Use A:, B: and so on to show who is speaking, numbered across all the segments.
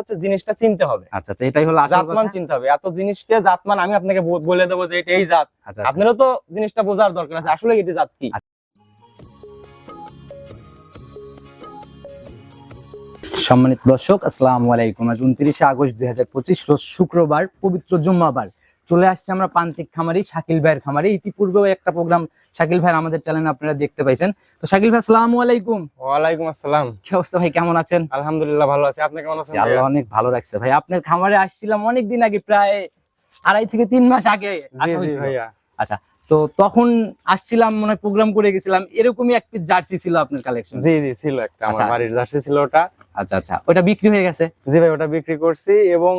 A: হচ্ছে জিনিসটা চিনতে হবে।
B: আচ্ছা আচ্ছা এটাই হলো
A: জাতমান চিনতে হবে। এত জিনিসকে জাতমান আমি আপনাকে বলে দেবো যে এটা এই জাত।
B: আচ্ছা আচ্ছা।
A: আপনারও তো জিনিসটা বোঝার দরকার আছে। আসলে এটি জাত কি?
B: সম্মানিত দর্শক আসসালামু আলাইকুম। আজ উনত্রিশে আগস্ট দুই হাজার পঁচিশ শুক্রবার পবিত্র জুম্মাবার। চলে আসছে আমরা প্রান্তিক খামারি শাকিল ভাইয়ের খামারি। ইতিপূর্বেও একটা প্রোগ্রাম শাকিল ভাইয়ের আমাদের চ্যানেলে আপনারা দেখতে পাইছেন। তো শাকিল ভাই আসসালামু আলাইকুম।
A: ওয়ালাইকুম আসসালাম।
B: কি অবস্থা ভাই কেমন আছেন?
A: আলহামদুলিল্লাহ ভালো আছি। আপনি কেমন আছেন
B: আল্লাহ অনেক ভালো রাখছে ভাই। আপনার খামারে আসছিলাম অনেক দিন আগে প্রায় আড়াই থেকে তিন মাস আগে। আচ্ছা তো তখন আসছিলাম মনে হয় প্রোগ্রাম করে গেছিলাম। এরকমই এক পিস জার্সি ছিল আপনার কালেকশন
A: জি জি ছিল একটা। আমার
B: আচ্ছা।
A: বাড়ির জার্সি ছিল ওটা।
B: আচ্ছা আচ্ছা। ওটা বিক্রি হয়ে গেছে?
A: জি ভাই ওটা বিক্রি করছি এবং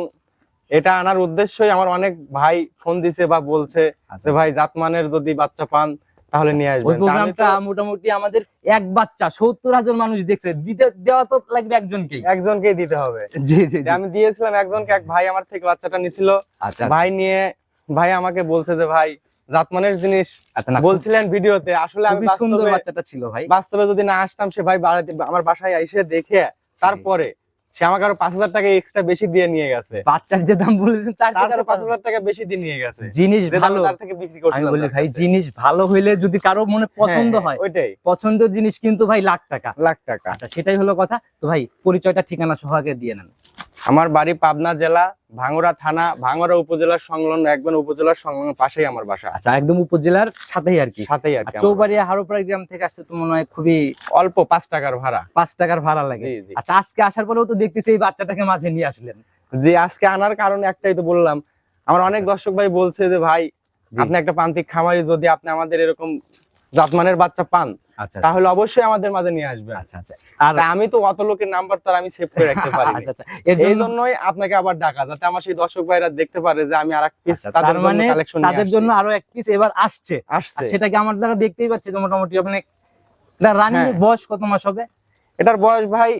A: এটা আনার উদ্দেশ্যই আমার অনেক ভাই ফোন দিছে বা বলছে
B: আচ্ছা।
A: যে ভাই জাতমানের যদি বাচ্চা পান তাহলে নিয়ে
B: ওই
A: আসবেন।
B: প্রোগ্রামটা মোটামুটি আমাদের এক বাচ্চা সত্তর হাজার মানুষ দেখছে। দিতে দেওয়া তো লাগবে একজনকেই।
A: একজনকেই দিতে হবে।
B: জি জি
A: আমি দিয়েছিলাম একজনকে এক ভাই আমার থেকে বাচ্চাটা নিছিল।
B: আচ্ছা।
A: ভাই নিয়ে ভাই আমাকে বলছে যে ভাই জাতমানের জিনিস
B: আচ্ছা
A: বলছিলেন ভিডিওতে আসলে আমি
B: সুন্দর বাচ্চাটা ছিল ভাই।
A: বাস্তবে যদি না আসতাম সে ভাই বাড়াতে আমার বাসায় এসে দেখে তারপরে সে আমাকে আরও পাঁচ হাজার টাকা এক্সট্রা বেশি দিয়ে নিয়ে গেছে।
B: বাচ্চার যে দাম বলেছেন তার থেকে আরও
A: পাঁচ হাজার টাকা বেশি দিয়ে নিয়ে গেছে।
B: জিনিস ভালো।
A: তার থেকে বিক্রি
B: আমি বলি ভাই জিনিস ভালো হইলে যদি কারও মনে পছন্দ
A: হ্যাঁ,
B: হয়
A: ওইটাই।
B: পছন্দের জিনিস কিন্তু ভাই লাখ টাকা।
A: লাখ টাকা।
B: আচ্ছা সেটাই হলো কথা। তো ভাই পরিচয়টা ঠিকানা সহ আগে দিয়ে নেন।
A: আমার বাড়ি পাবনা জেলা ভাঙ্গুরা থানা ভাঙ্গুরা উপজেলার সংলগ্ন একবার উপজেলার সংলগ্ন পাশেই আমার বাসা।
B: আচ্ছা একদম উপজেলার সাথেই আর কি?
A: সাথেই আর কি
B: চৌবাড়িয়া হারোপাড়া গ্রাম থেকে আসতে তো মনে হয় খুবই
A: অল্প পাঁচ টাকার ভাড়া।
B: পাঁচ টাকার ভাড়া লাগে। আচ্ছা আজকে আসার পরেও তো দেখতেছি এই বাচ্চাটাকে মাঝে নিয়ে আসলেন।
A: যে আজকে আনার কারণ একটাই তো বললাম। আমার অনেক দর্শক ভাই বলছে যে ভাই আপনি একটা প্রান্তিক খামারি যদি আপনি আমাদের এরকম জাতমানের বাচ্চা পান
B: আচ্ছা
A: তাহলে অবশ্যই আমাদের মাঝে নিয়ে আসবে
B: আচ্ছা আচ্ছা। আর
A: আমি তো অত লোকের নাম্বার তার আমি সেভ করে রাখতে পারি
B: আচ্ছা আচ্ছা। এর
A: এই জন্যই আপনাকে আবার ডাকা যাতে আমার সেই দর্শক ভাইরা দেখতে পারে যে আমি আর এক পিস
B: আচ্ছা,
A: তাদের
B: মানে তাদের জন্য আরও এক পিস এবার আসছে।
A: আসছে।
B: সেটাকে আমার দ্বারা দেখতেই পাচ্ছি মোটামুটি আপনি এটা রানিং
A: হ্যাঁ।
B: বয়স কত মাস হবে?
A: এটার বয়স ভাই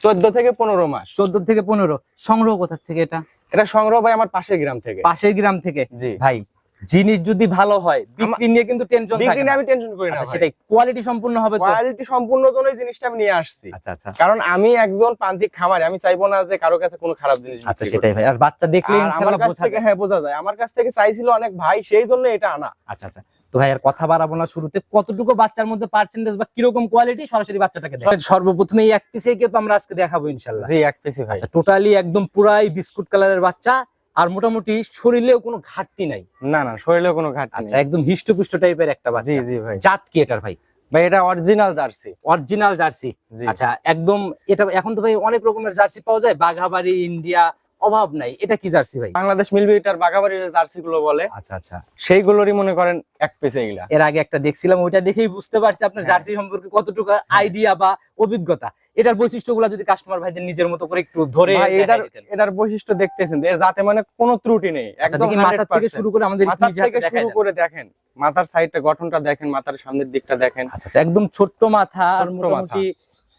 A: চোদ্দ থেকে পনেরো মাস।
B: চোদ্দ থেকে পনেরো। সংগ্রহ কোথা থেকে এটা?
A: এটা সংগ্রহ ভাই আমার পাশের গ্রাম থেকে।
B: পাশের গ্রাম থেকে।
A: জি।
B: ভাই জিনিস যদি ভালো হয় বিক্রি নিয়ে কিন্তু টেনশন
A: বিক্রি নিয়ে আমি টেনশন করি না
B: আচ্ছা, সেটাই। কোয়ালিটি সম্পূর্ণ হবে
A: কোয়ালিটি সম্পূর্ণ জন্যই জিনিসটা আমি নিয়ে আসছি।
B: আচ্ছা আচ্ছা।
A: কারণ আমি একজন প্রান্তিক খামারি আমি চাইব না যে কারও কাছে কোনো খারাপ জিনিস
B: আচ্ছা সেটাই ভাই। আর বাচ্চা দেখলে
A: আমার
B: ইনশাআল্লাহ বোঝা যায়।
A: হ্যাঁ বোঝা যায়। আমার কাছ থেকে চাইছিল অনেক ভাই সেই জন্য এটা আনা।
B: আচ্ছা আচ্ছা। তো ভাই আর কথা বাড়াবো না শুরুতে। কতটুকু বাচ্চার মধ্যে পার্সেন্টেজ বা কীরকম কোয়ালিটি সরাসরি বাচ্চাটাকে দেখ। সর্বপ্রথমে এই এক পিসে তো আমরা আজকে দেখাবো ইনশাল্লাহ
A: জি এক পিসি ভাই।
B: আচ্ছা টোটালি একদম পুরাই বিস্কুট কালারের বাচ্চা। আর মোটামুটি শরীরেও কোনো ঘাটতি নাই।
A: না না শরীরে কোনো ঘাটতি
B: আচ্ছা একদম হিষ্টপুষ্ট টাইপের একটা বাচ্চা।
A: জি জি ভাই।
B: জাত কি এটার ভাই?
A: ভাই এটা অরিজিনাল জার্সি
B: অরিজিনাল জার্সি আচ্ছা একদম এটা এখন তো ভাই অনেক রকমের জার্সি পাওয়া যায়। বাঘাবাড়ি ইন্ডিয়া অভাব নাই। এটা কি জার্সি ভাই?
A: বাংলাদেশ মিলবিটার বাগাবাড়ির জার্সি গুলো বলে।
B: আচ্ছা আচ্ছা।
A: সেইগুলোরই মনে করেন এক পিস এগুলা।
B: এর আগে একটা দেখছিলাম ওইটা দেখেই বুঝতে পারছি আপনার
A: হ্যাঁ।
B: জার্সি সম্পর্কে কতটুকু আইডিয়া বা অভিজ্ঞতা। এটার বৈশিষ্ট্যগুলো যদি কাস্টমার ভাইদের নিজের মতো করে একটু ধরে
A: এটার এটার বৈশিষ্ট্য দেখতেছেন এর যাতে মানে কোনো ত্রুটি নেই
B: আচ্ছা,
A: একদম
B: মাথার থেকে শুরু করে আমাদের
A: থেকে শুরু করে দেখেন মাথার সাইডটা গঠনটা দেখেন মাথার সামনের দিকটা দেখেন।
B: আচ্ছা আচ্ছা, একদম ছোট্ট মাথা আর মোটামুটি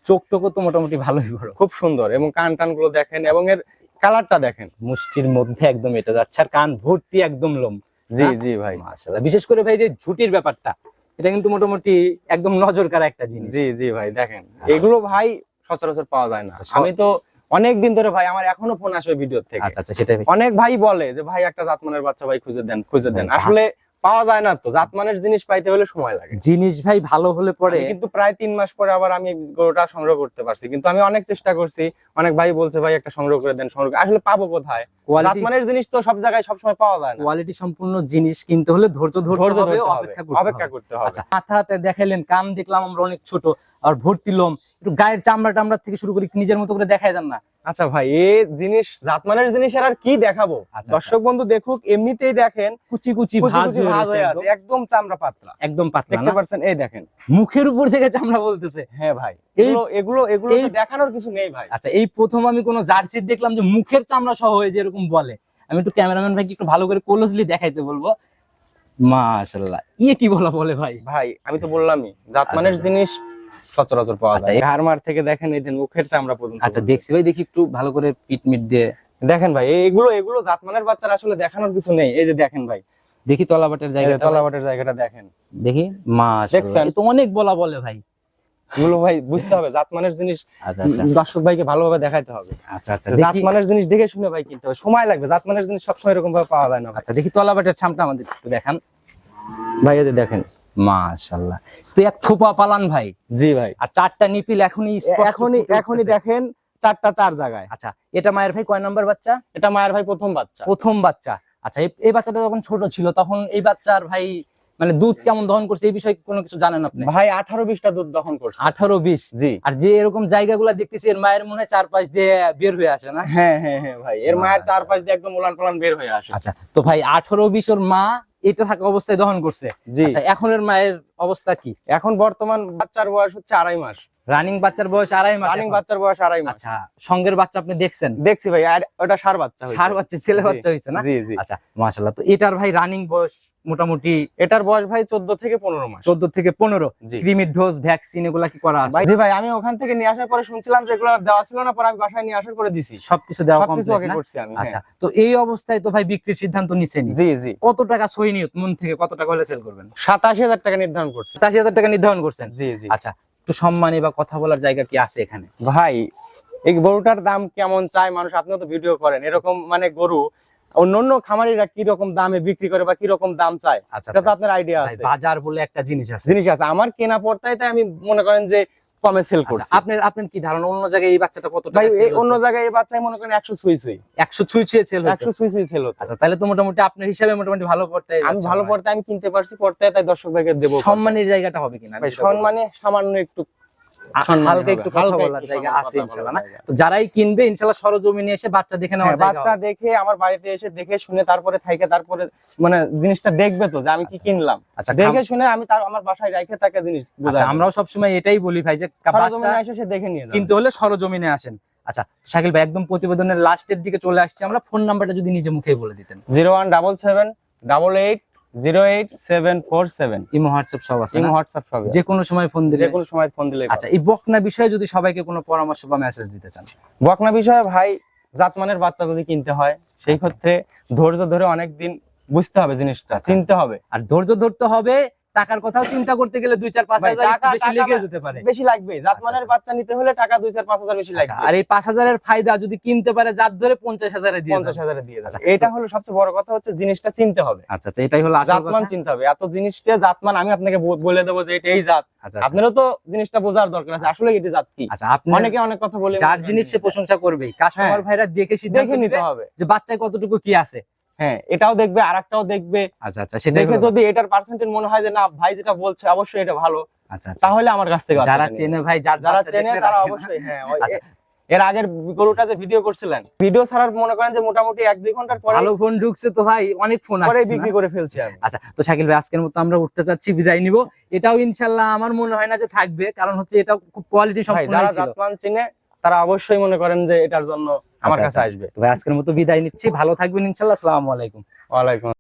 B: চোখ তো মোটামুটি ভালোই বড়।
A: খুব সুন্দর এবং কান টানগুলো দেখেন এবং এর কালারটা দেখেন।
B: মুষ্টির মধ্যে একদম এটা যাচ্ছে আর কান ভর্তি একদম লোম।
A: জি? জি ভাই।
B: মাশাআল্লাহ। বিশেষ করে ভাই যে ঝুটির ব্যাপারটা এটা কিন্তু মোটামুটি একদম নজর কারা একটা জিনিস।
A: জি জি ভাই দেখেন। এগুলো ভাই সচরাচর পাওয়া যায় না। আমি তো অনেকদিন ধরে ভাই আমার এখনও ফোন আসবে ভিডিও থেকে।
B: আচ্ছা আচ্ছা সেটাই।
A: অনেক ভাই বলে যে ভাই একটা জাতমানের বাচ্চা ভাই খুঁজে দেন খুঁজে দেন। আসলে পাওয়া যায় না তো জাতমানের জিনিস পাইতে হলে সময় লাগে।
B: জিনিস ভাই ভালো হলে পরে
A: কিন্তু প্রায় তিন মাস পরে আবার আমি গরুটা সংগ্রহ করতে পারছি কিন্তু আমি অনেক চেষ্টা করছি অনেক ভাই বলছে ভাই একটা সংগ্রহ করে দেন সংগ্রহ আসলে পাবো কোথায়? জাতমানের জিনিস তো সব জায়গায় সবসময় পাওয়া যায় না।
B: কোয়ালিটি সম্পূর্ণ জিনিস কিনতে হলে ধৈর্য ধরতে
A: ধৈর্য
B: হবে অপেক্ষা করতে হবে।
A: করতে হবে।
B: আচ্ছা মাথাতে দেখাইলেন কান দেখলাম আমরা অনেক ছোট আর ভর্তি লোম একটু গায়ের চামড়া টামড়া থেকে শুরু করে নিজের মতো করে দেখাই দেন না।
A: আচ্ছা ভাই এই জিনিস জাতমানের জিনিস আর কি দেখাবো?
B: আচ্ছা,
A: দর্শক বন্ধু দেখুক এমনিতেই দেখেন
B: কুচি কুচি ভাঁজ হয়ে।
A: আছে একদম চামড়া পাতলা।
B: একদম পাতলা
A: দেখতে পাচ্ছেন এই দেখেন।
B: মুখের উপর থেকে চামড়া বলতেছে।
A: হ্যাঁ ভাই
B: এই-
A: এগুলো এগুলো দেখানোর কিছু নেই ভাই।
B: আচ্ছা এই প্রথম আমি কোন জার্সির দেখলাম যে মুখের চামড়া সহ হয়ে যেরকম বলে। আমি একটু ক্যামেরাম্যান ভাইকে একটু ভালো করে ক্লোজলি দেখাইতে বলব। মাশাআল্লাহ। ইয়ে কি বলা বলে ভাই?
A: ভাই আমি তো বললামই জাতমানের
B: আচ্ছা।
A: জিনিস সচরাচর পাওয়া
B: আচ্ছা,
A: যায়। ঘাড়মার থেকে দেখেন এই যে মুখের চামড়া পর্যন্ত
B: আচ্ছা দেখছি ভাই দেখি একটু ভালো করে পিট মিট দিয়ে।
A: দেখেন ভাই এগুলো এগুলো জাতমানের বাচ্চারা আসলে দেখানোর কিছু নেই। এই যে দেখেন ভাই
B: দেখি তলাবাটের জায়গাটা।
A: তলাবাটের জায়গাটা দেখেন।
B: দেখি?
A: দেখছেন?
B: তো অনেক বলা বলে ভাই।
A: এগুলো ভাই বুঝতে হবে জাতমানের জিনিস
B: আচ্ছা আচ্ছা।
A: দর্শক ভাইকে ভালোভাবে দেখাইতে হবে।
B: আচ্ছা আচ্ছা
A: জাত
B: দেখি
A: মানের জিনিস দেখে শুনে ভাই কিনতে হবে। সময় লাগবে জাত মানের জিনিস সবসময় এরকম ভাবে পাওয়া যায় না
B: আচ্ছা দেখি তলাবাটের ছামটা আমাদের একটু দেখান।
A: ভাই এদের দেখেন
B: মাশাআল্লাহ। তো এক থোপা পালান ভাই।
A: জি ভাই।
B: আর চারটা নিপিল এখনই
A: এখনই এখনই দেখেন চারটা চার জায়গায়।
B: আচ্ছা এটা মায়ের ভাই কয় নাম্বার বাচ্চা?
A: এটা মায়ের ভাই প্রথম বাচ্চা।
B: প্রথম বাচ্চা। আচ্ছা এই- বাচ্চাটা যখন ছোট ছিল তখন এই বাচ্চার ভাই মানে দুধ কেমন দহন করছে এই বিষয়ে কোনো কিছু জানেন আপনি?
A: ভাই আঠারো বিশটা দুধ দহন করছে।
B: আঠারো বিশ?
A: জি।
B: আর যে এরকম জায়গাগুলো দেখতেছি এর মায়ের মনে হয় চার পাঁচ দিয়ে বের হয়ে আসে না?
A: হ্যাঁ হ্যাঁ হ্যাঁ ভাই এর মায়ের চারপাশ দিয়ে একদম উলান পালান বের হয়ে আসে।
B: আচ্ছা তো ভাই আঠারো বিশ ওর মা এটা থাকা অবস্থায় দহন করছে। আচ্ছা এখন এর মায়ের অবস্থা কি?
A: এখন বর্তমান বাচ্চার বয়স হচ্ছে আড়াই মাস।
B: রানিং বাচ্চার বয়স আড়াই মাস
A: রানিং বাচ্চার বয়স আড়াই মাস।
B: আচ্ছা সঙ্গের বাচ্চা আপনি দেখছেন?
A: দেখছি ভাই আর ওটা সার বাচ্চা।
B: সার বাচ্চা ছেলে বাচ্চা হয়েছে না?
A: জি জি।
B: আচ্ছা মাশাল্লাহ তো এটার ভাই রানিং বয়স মোটামুটি
A: এটার বয়স ভাই চোদ্দ থেকে পনেরো মাস।
B: চোদ্দ থেকে পনেরো।
A: জি।
B: ডোজ ভ্যাকসিন এগুলা কি করা আছে?
A: জি ভাই আমি ওখান থেকে নিয়ে আসার পরে শুনছিলাম যে এগুলো দেওয়া ছিল না পরে আমি বাসায় নিয়ে আসার পরে দিছি।
B: সবকিছু দেওয়া কমপ্লিট না?
A: করছি আমি
B: আচ্ছা
A: হ্যাঁ।
B: তো এই অবস্থায় তো ভাই বিক্রির সিদ্ধান্ত নিছেনি
A: জি জি।
B: কত টাকা সই নিয়ত মন থেকে কত টাকা হলে সেল করবেন?
A: সাতাশি হাজার টাকা নির্ধারণ করছি।
B: সাতাশি হাজার টাকা নির্ধারণ করছেন?
A: জি জি।
B: আচ্ছা একটু সম্মানী বা কথা বলার জায়গা কি আছে এখানে?
A: ভাই এই গরুটার দাম কেমন চায় মানুষ? আপনিও তো ভিডিও করেন। এরকম মানে গরু অন্যান্য খামারিরা কি রকম দামে বিক্রি করে বা কি রকম দাম চায়?
B: আচ্ছা
A: এটা তো আপনার আইডিয়া আছে।
B: বাজার বলে একটা জিনিস আছে।
A: জিনিস আছে। আমার কেনা পড়তাই তাই আমি মনে করেন যে কমে সেল করছে।
B: আপনার আপনার কি ধারণা অন্য জায়গায় এই বাচ্চাটা কত টাকা
A: অন্য জায়গায় এই বাচ্চায় মনে করেন একশো ছুঁই ছুঁই।
B: একশো ছুঁই ছুঁই সেল
A: 100 ছুঁই ছুঁই সেল
B: আচ্ছা তাহলে তো মোটামুটি আপনার হিসাবে মোটামুটি ভালো পড়তে
A: আমি ভালো পড়তে আমি কিনতে পারছি পড়তে তাই দর্শক ভাইকে দেব।
B: সম্মানের জায়গাটা হবে কিনা?
A: ভাই সম্মানে সামান্য একটু
B: হালকা একটু কথা বলার জায়গা আছে ইনশাআল্লাহ না? তো যারাই কিনবে ইনশাআল্লাহ সরজমিনে এসে বাচ্চা দেখে নেওয়ার
A: হ্যাঁ, বাচ্চা দেখে আমার বাড়িতে এসে দেখে শুনে তারপরে থাইকে তারপরে মানে জিনিসটা দেখবে তো যে আমি কি কিনলাম।
B: আচ্ছা
A: দেখে শুনে আমি তার আমার বাসায় রেখে তাকে জিনিস
B: আচ্ছা আমরাও সবসময় এটাই বলি ভাই যে
A: সরজমিনে এসে সে দেখে নিয়ে
B: কিনতে হলে সরজমিনে আসেন। আচ্ছা শাকিল ভাই একদম প্রতিবেদনের লাস্টের দিকে চলে আসছি আমরা। ফোন নাম্বারটা যদি নিজে মুখে বলে দিতেন।
A: Zero one double seven double eight zero eight seven four seven.
B: Imo WhatsApp সব আছে
A: ইমো হোয়াটসঅ্যাপ সব
B: যে কোনো সময় ফোন দিলে।
A: যে কোনো সময় ফোন দিলে
B: আচ্ছা এই বকনা বিষয়ে যদি সবাইকে কোনো পরামর্শ বা মেসেজ দিতে চান।
A: বকনা বিষয়ে ভাই জাতমানের বাচ্চা যদি কিনতে হয় সেই ক্ষেত্রে ধৈর্য ধরে অনেক দিন বুঝতে হবে জিনিসটা। চিনতে হবে।
B: আর ধৈর্য ধরতে হবে টাকার কথাও চিন্তা করতে গেলে দুই চার পাঁচ হাজার
A: টাকা-
B: বেশি লেগে যেতে পারে।
A: বেশি লাগবে। জাতমানের বাচ্চা নিতে হলে টাকা দুই চার পাঁচ হাজার বেশি
B: আচ্ছা,
A: লাগবে
B: আর এই পাঁচ হাজারের ফায়দা যদি কিনতে পারে যার ধরে পঞ্চাশ হাজারে দিয়ে
A: পঞ্চাশ। হাজারে দিয়ে যাবে।
B: আচ্ছা,
A: এটা হলো সবচেয়ে বড় কথা হচ্ছে জিনিসটা চিনতে হবে।
B: আচ্ছা আচ্ছা এটাই হলো
A: জাতমান চিনতে হবে। এত জিনিসটা জাতমান আমি আপনাকে বলে দেবো যে এটা এই জাত।
B: আচ্ছা আচ্ছা।
A: আপনারও তো জিনিসটা বোঝার দরকার আছে। আসলে এটা জাত কি?
B: আচ্ছা আপনি
A: অনেকে অনেক কথা বলে
B: যার জিনিস সে প্রশংসা করবে কাস্টমার
A: হ্যাঁ।
B: ভাইরা দেখে সিদ্ধান্ত
A: দেখে নিতে হবে।
B: যে বাচ্চায় কতটুকু কি আছে।
A: হ্যাঁ এটাও দেখবে আর একটাও দেখবে।
B: আচ্ছা আচ্ছা
A: দেখে যদি এটার পার্সেন্টেজ মনে হয় যে না ভাই যেটা বলছে অবশ্যই এটা ভালো
B: আচ্ছা আচ্ছা।
A: তাহলে আমার কাছ থেকে
B: যারা চেনে ভাই যারা
A: চেনে তারা অবশ্যই হ্যাঁ
B: আচ্ছা।
A: এর আগের গরুটা যে ভিডিও করছিলেন ভিডিও ছাড়ার মনে করেন যে মোটামুটি এক দুই ঘণ্টার পরে
B: ভালো ফোন ঢুকছে তো ভাই অনেক ফোন আসছে
A: বিক্রি করে ফেলছি আমি।
B: আচ্ছা তো শাকিল ভাই আজকের মতো আমরা উঠতে চাচ্ছি বিদায় নিব। এটাও ইনশাল্লাহ আমার মনে হয় না যে থাকবে কারণ হচ্ছে এটা খুব কোয়ালিটি সম্পূর্ণ
A: যারা জাতমান চিনে তারা অবশ্যই মনে করেন যে এটার জন্য আমার
B: আচ্ছা,
A: কাছে
B: আচ্ছা।
A: আসবে।
B: ভাই আজকের মতো বিদায় নিচ্ছি। ভালো থাকবেন ইনশাল্লাহ। আসসালামু আলাইকুম।
A: ওয়ালাইকুম